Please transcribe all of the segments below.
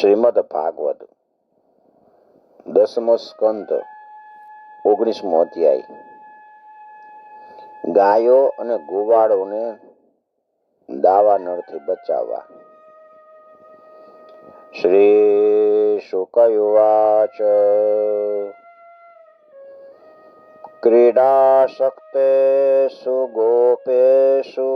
શ્રીમદ ભાગવત. દસમો સ્કંદ, ઓગણીસમો અધ્યાય. ગાયો અને ગોવાળોને દાવા નળથી બચાવવા. શ્રી શુકયુવાચ ક્રીડાશક્તેષુ ગોપેષુ.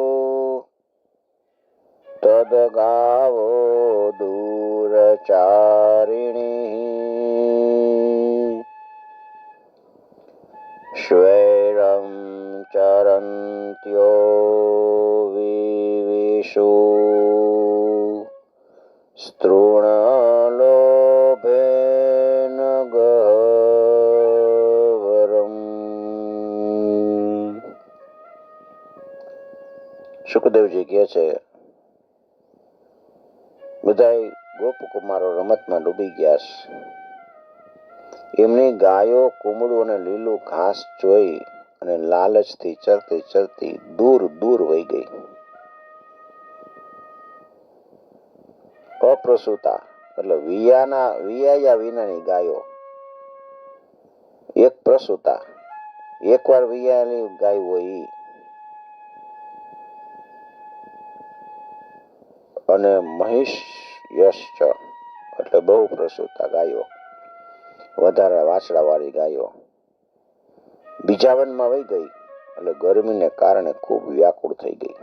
તદગાવો દૂરચારિણી. શ્વૈરં ચરન્ત્યો વિવિષુ. સ્તૃણલોભેન ગહ્વરમ. સુખદેવજી કહે છે બધાય ગોપકુમારો રમતમાં ડૂબી ગયા છે. એમની ગાયો, કુમળું અને લીલું ઘાસ જોઈ અને લાલચથી ચરતી ચરતી દૂર દૂર વહી ગઈ. અપ્રસૂતા, એટલે વિયાના, વિયાયા વિનાની ગાયો. એક પ્રસૂતા, એકવાર વિયાની ગાય હોય અને મહિષ એટલે બહુ પ્રસૂતા ગાયો. વધારે વાછડાવાળી ગાયો. બીજા વનમાં વહી ગઈ એટલે ગરમીને કારણે ખૂબ વ્યાકુળ થઈ ગઈ.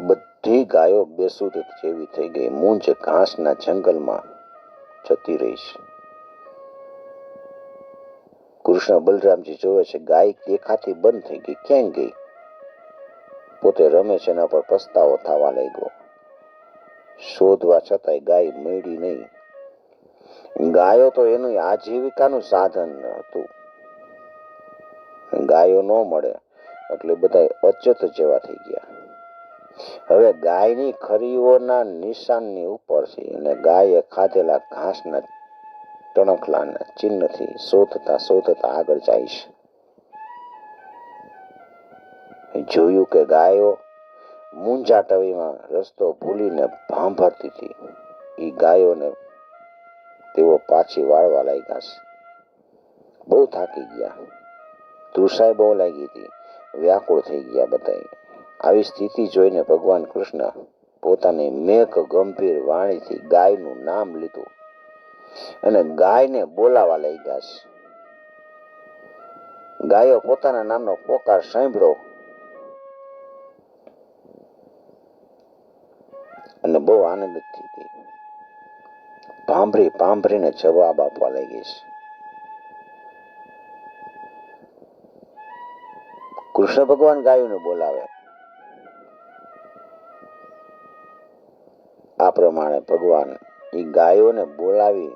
બધી ગાયો બેસુદ જેવી થઈ ગઈ. મૂંજ ઘાસના જંગલમાં જતી રહી છે. કૃષ્ણ બલરામજી જોવે છે, ગાય દેખાતી બંધ થઈ ગઈ. ક્યાંય ગઈ? પોતે રમે છે એના પર પસ્તાવો થવા લાગ્યો. શોધવા છતાંય ગાય મળી નહીં. ગાયો તો એનું આજીવિકાનું સાધન હતું. ગાયો ન મળે એટલે બધા અચત જેવા થઈ ગયા. હવે ગાયની ખરીઓના નિશાનની ઉપર છે અને ગાયે ખાધેલા ઘાસના ટણકલાના ચિહ્નથી શોધતા શોધતા આગળ જાય છે. જોયું કે ગાયો મુંજા ટવીમાં રસ્તો ભૂલીને ભાંભરતી હતી. એ ગાયોને તેઓ પાછી વાળવા લાગ્યા છે. બહુ થાકી ગયા. તૃષાય બહુ લાગી હતી. વ્યાકુળ થઈ ગયા બધા આવી સ્થિતિ જોઈને ભગવાન કૃષ્ણ પોતાની મેઘ ગંભીર વાણીથી ગાયનું નામ લીધું અને ગાયને બોલાવા લાગ્યા છે. ગાયો પોતાના નામનો પોકાર સાંભળ્યો બહુ આનંદિત થઈ ગઈ. પાંભરી પાંભરીને જવાબ આપવા લાગી છે. કૃષ્ણ ભગવાન ગાયોને બોલાવે. આ પ્રમાણે ભગવાન એ ગાયોને બોલાવી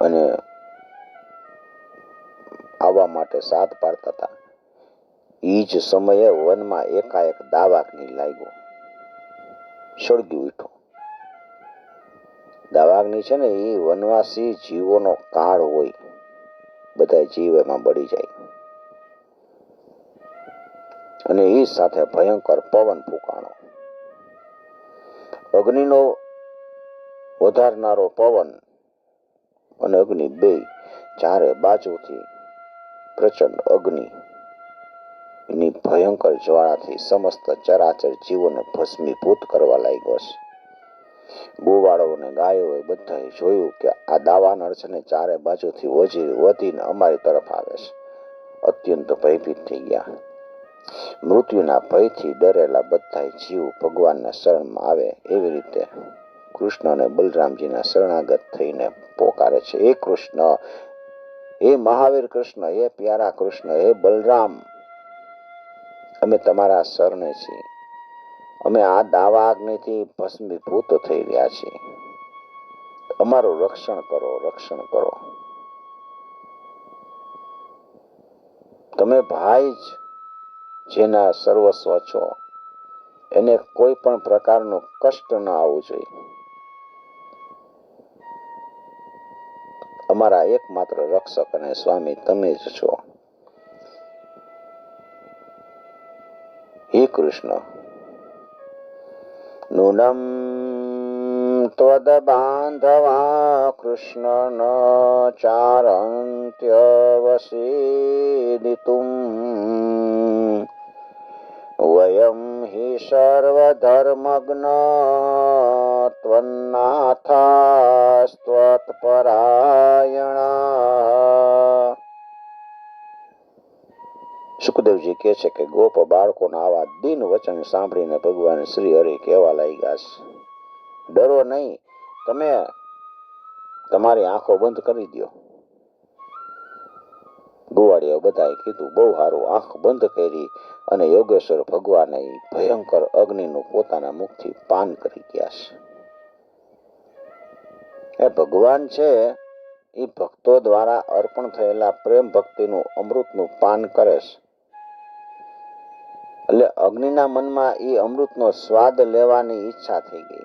અને આવવા માટે સાથ પાડતા હતા. એ જ સમયે વનમાં એકાએક દાવાગ્નિ લાગ્યો. સળગી ઉઠ્યો દાવાગ્નિ છે ને, એ વનવાસી જીવોનો કાળ હોય. બધા જીવ એમાં બળી જાય. અને એ સાથે ભયંકર પવન ફૂંકાણો. અગ્નિનો વધારનારો પવન અને અગ્નિ બે ચારે બાજુથી પ્રચંડ અગ્નિ ભયંકર જ્વાળાથી સમસ્ત ચરાચર જીવોને ભસ્મીભૂત કરવા લાગ્યો છે ગોવાળો અને ગાયોએ બધાએ જોયું કે આ દાવા નરસને ચારે બાજુથી વજી વધીને અમારી તરફ આવે છે. અત્યંત ભયભીત થઈ ગયા. મૃત્યુના ભયથી ડરેલા બધા જીવ ભગવાનના શરણમાં આવે એવી રીતે કૃષ્ણ અને બલરામજીના શરણાગત થઈને પોકારે છે. એ કૃષ્ણ! હે મહાવીર કૃષ્ણ! હે પ્યારા કૃષ્ણ! હે બલરામ! અમે તમારા શરણે છીએ. અમે આ દાવા અગ્નિથી ભસ્મીભૂત થઈ રહ્યા છીએ. અમારું રક્ષણ કરો રક્ષણ કરો. તમે ભાઈ જ જેના સર્વસ્વ છો, એને કોઈ પણ પ્રકારનું કષ્ટ ન આવવું જોઈએ. અમારા એકમાત્ર રક્ષક અને સ્વામી તમે જ છો. કૃષ્ણ. નૂનમ ત્વદબાંધવા કૃષ્ણ ન ચારંત્યવસીદિતુમ. વયમ હિ સર્વધર્મગ્ન ત્વન્નાથાસ્ત્વત્પરાયણા સુખદેવજી કહે છે કે, ગોપ બાળકોના આવા દિન વચન સાંભળીને ભગવાન શ્રી હરિ કહેવા લાગ્યા છે. ડરો નહીં, તમે તમારી આંખો બંધ કરી દો ગુવાડીઓ બધાએ કીધું, બહુ સારું આંખ બંધ કરી અને યોગેશ્વર ભગવાને ભયંકર અગ્નિનું પોતાના મુખથી પાન કરી ગયા છે. એ ભગવાન છે એ ભક્તો દ્વારા અર્પણ થયેલા પ્રેમ ભક્તિનું અમૃતનું પાન કરે છે. અગ્નિના મનમાં એ અમૃતનો સ્વાદ લેવાની ઈચ્છા થઈ ગઈ.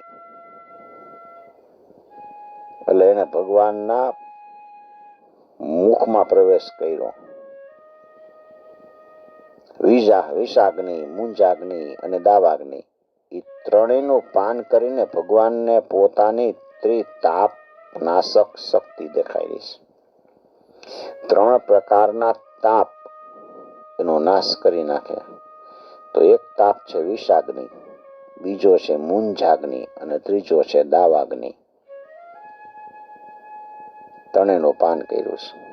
એટલે એને ભગવાનના મુખમાં પ્રવેશ કર્યો. વિષા વિષાગ્નિ, મુંજાગ્નિ અને દાવાગ્નિ એ ત્રણેયનું પાન કરીને ભગવાનને પોતાની ત્રિતાપ નાશક શક્તિ દેખાઈ છે. ત્રણ પ્રકારના તાપ એનો નાશ કરી નાખે. તો એક તાપ છે વિષાગ્નિ, બીજો છે મુંજાગ્નિ અને ત્રીજો છે દાવાગ્નિ. ત્રણેયનું પાન કર્યું છે.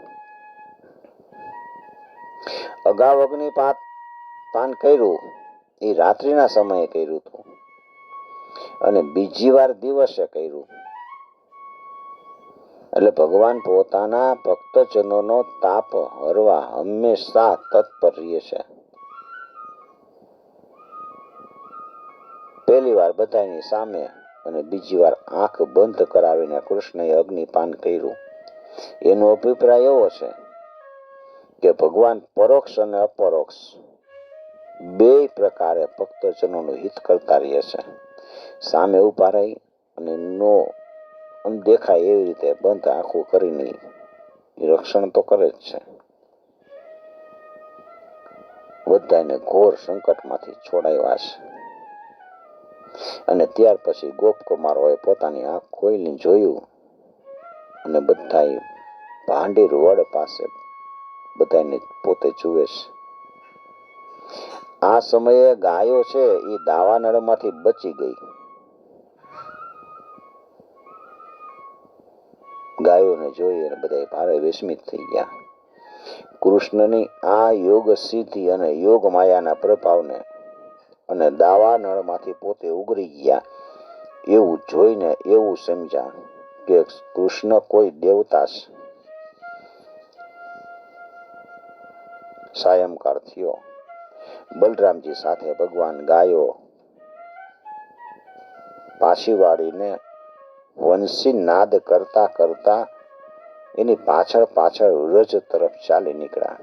અગાઉ અગ્નિપાત પાન કર્યું, એ રાત્રિના સમયે કર્યું હતું. અને બીજી વાર દિવસે કર્યું. એટલે ભગવાન પોતાના ભક્તજનોનો તાપ હરવા હંમેશા તત્પર રહે છે. પહેલી વાર બધાની સામે અને બીજી વાર આંખ બંધ કરાવીને કૃષ્ણએ અગ્નિપાન કર્યું. એનો અભિપ્રાય એવો છે કે ભગવાન પરોક્ષ અને અપરોક્ષ બે પ્રકારે ભક્તજનોનું હિત કરતા રહે છે. સામે ઊભા રહી અને નો દેખાય એવી રીતે બંધ આંખું કરીને રક્ષણ તો કરે જ છે. બધાને ઘોર સંકટમાંથી છોડાવ્યા છે. અને ત્યાર પછી ગોપકુમારોએ પોતાની આંખ ખોલીને જોયું અને બધા ભાંડી રોડ પાસે બધાને પોતે જુએ છે. આ સમયે ગાયો છે એ દાવાનળમાંથી બચી ગઈ. ગાયોને જોઈ અને બધા ભારે વિસ્મિત થઈ ગયા. કૃષ્ણની આ યોગ સિદ્ધિ અને યોગ માયાના પ્રભાવને અને દાવાનળમાંથી પોતે ઉગરી ગયા. એવું જોઈને એવું સમજ્યા કે કૃષ્ણ કોઈ દેવતા છે સાયંકાળ થયો. બલરામજી સાથે ભગવાન ગાયો પાછી વાળીને વંશી નાદ કરતા કરતા એની પાછળ પાછળ વ્રજ તરફ ચાલી નીકળ્યા.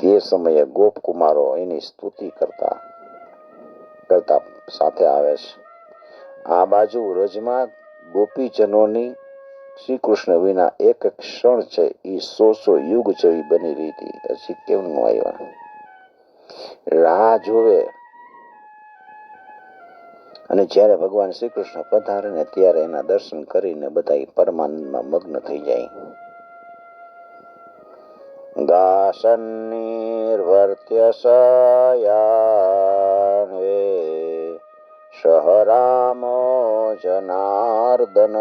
તે સમયે ગોપકુમારો એની સ્તુતિ કરતા કરતા સાથે આવે છે. આ બાજુ વ્રજમાં ગોપીજનોની શ્રી કૃષ્ણ વિના એક ક્ષણ છે એ સો યુગ જેવી બની રહી હતી. હજી કેમ નું આવ્યા? રાહ જોવે. અને જ્યારે ભગવાન શ્રી કૃષ્ણ પધારે ને ત્યારે એના દર્શન કરીને બધા પરમાનંદમાં મગ્ન થઈ જાય. દાસન્નિર્વર્ત્ય સયાન્વે સહ રામો જનાર્દન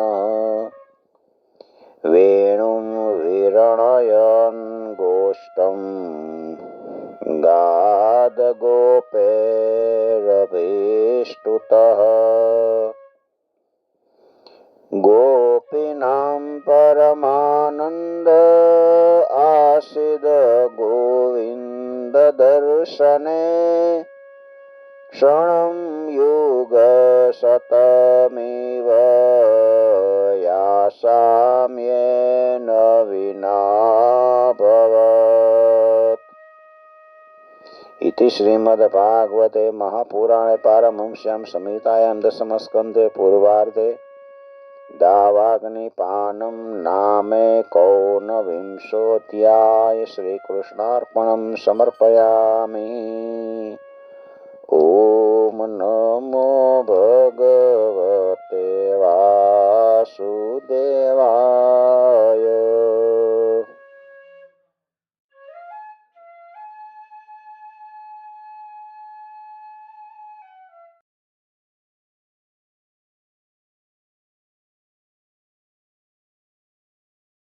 વેણું વિરણયન ગોષ્ઠમ ગાદ ગોપેરભીષ્ટુતઃ ગોપીનામ પરમાનંદ दर्शने क्षणं युगशतमिव यासाम्येन विना भवत् इति श्रीमद्भागवते महापुराणे पारमंस्यां संहितायां दशमस्कन्धे पूर्वार्धे દાવાગ્નિપાનમ નામે કૌન વિંશોધ્યાય શ્રીકૃષ્ણાર્પણમ સમર્પયામી ઓમ નમો ભગવત